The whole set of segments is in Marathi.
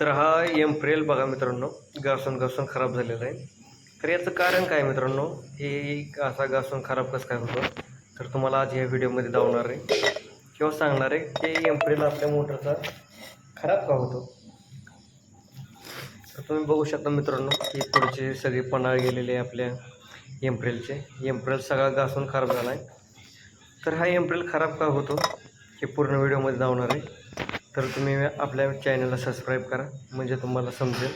तर हा एम्प्रिल बघा मित्रांनो घासून घासून खराब झालेला आहे. तर याचं कारण काय मित्रांनो? हे असा घासून खराब कसं काय होतो? तर तुम्हाला आज या व्हिडिओमध्ये दावणार आहे. किंवा सांगणार आहे की एम्प्रिल आपल्या मोटरचा खराब का होतो? तर तुम्ही बघू शकता मित्रांनो की पुढचे सगळे पन्हाळ गेलेले आहे आपल्या एम्प्रेलचे. एम्प्रेल सगळा घासून खराब झाला आहे तर हा एम्प्रेल खराब का होतो? हे पूर्ण व्हिडिओमध्ये दावणार आहे. तर तुम्ही आपल्या चॅनलला सबस्क्राईब करा म्हणजे तुम्हाला समजेल.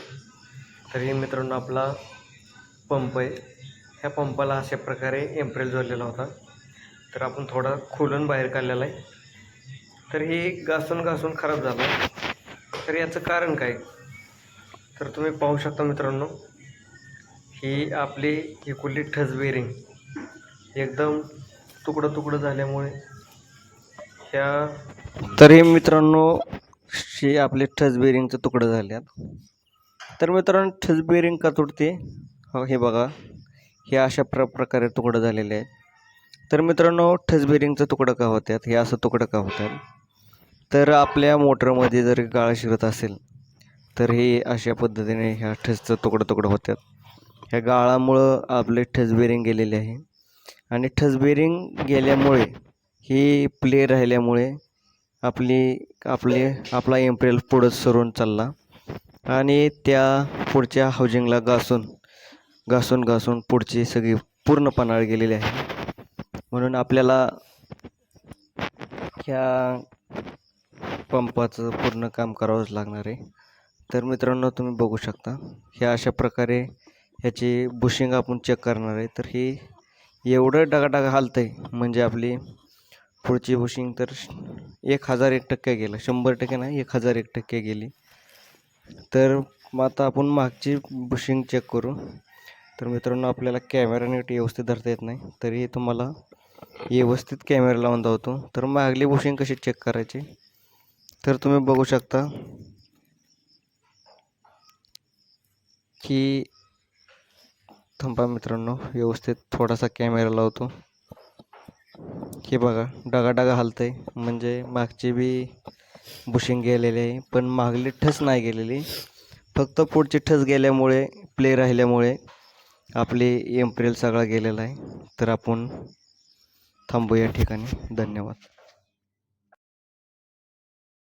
तर हे मित्रांनो आपला पंप आहे. ह्या पंपाला अशा प्रकारे एम्प्रेल जोडलेला होता. तर आपण थोडा खोलून बाहेर काढलेला आहे. तर हे घासून घासून खराब झालं. तर याचं कारण काय? तर तुम्ही पाहू शकता मित्रांनो ही आपली ही कुठली ठस बेरिंग एकदम तुकडं तुकडं झाल्यामुळे ह्या तरी मित्रांनो हे आपले ठस बेरिंगचं तुकडं झाल्यात तर मित्रांनो ठस बेरिंग का तुटते? हो हे बघा. हे अशा प्र प्रकारे तुकडं झालेले आहेत. तर मित्रांनो ठस बेरिंगचं तुकडं का होत्यात हे असं तुकडं का होतात? तर आपल्या मोटरमध्ये जर गाळ शिरत असेल तर हे अशा पद्धतीने ह्या ठसचं तुकडं तुकडं होतात. ह्या गाळामुळं आपले ठस बेरिंग गेलेले आहे. आणि ठस बेरिंग गेल्यामुळे ही प्ले राहिल्यामुळे आपली आपले आपला एम्प्रेल पुढं सरून चालला. आणि त्या पुढच्या हाऊजिंगला घासून घासून घासून पुढची सगळी पूर्ण पन्हाळ गेलेली आहे. म्हणून आपल्याला ह्या पंपाचं पूर्ण काम करावंच लागणार आहे. तर मित्रांनो तुम्ही बघू शकता ह्या अशा प्रकारे ह्याची बुशिंग आपण चेक करणार आहे. तर ही एवढं डागाडागा हालतं आहे म्हणजे आपली पुढची बुशिंग तर एक हजार एक टक्के गेलं. शंभर टक्के नाही एक हजार एक टक्के गेली. तर मग आता आपण मागची बुशिंग चेक करू. तर मित्रांनो आपल्याला कॅमेरा नीट व्यवस्थित धरता येत नाही. तरी तुम्हाला व्यवस्थित कॅमेरा लावून धावतो. तर मागली बुशिंग कशी चेक करायची? तर तुम्ही बघू शकता की थांबा मित्रांनो व्यवस्थित थोडासा कॅमेरा लावतो. हे बघा डगाडगा डागा हलतंय. म्हणजे मागची बी बुशिंग गेलेली आहे पण मागली ठस नाही गेलेली. फक्त पुढची ठस गेल्यामुळे प्ले राहिल्यामुळे आपली एम्प्रिल सगळा गेलेला आहे. तर आपण थांबू या ठिकाणी. धन्यवाद.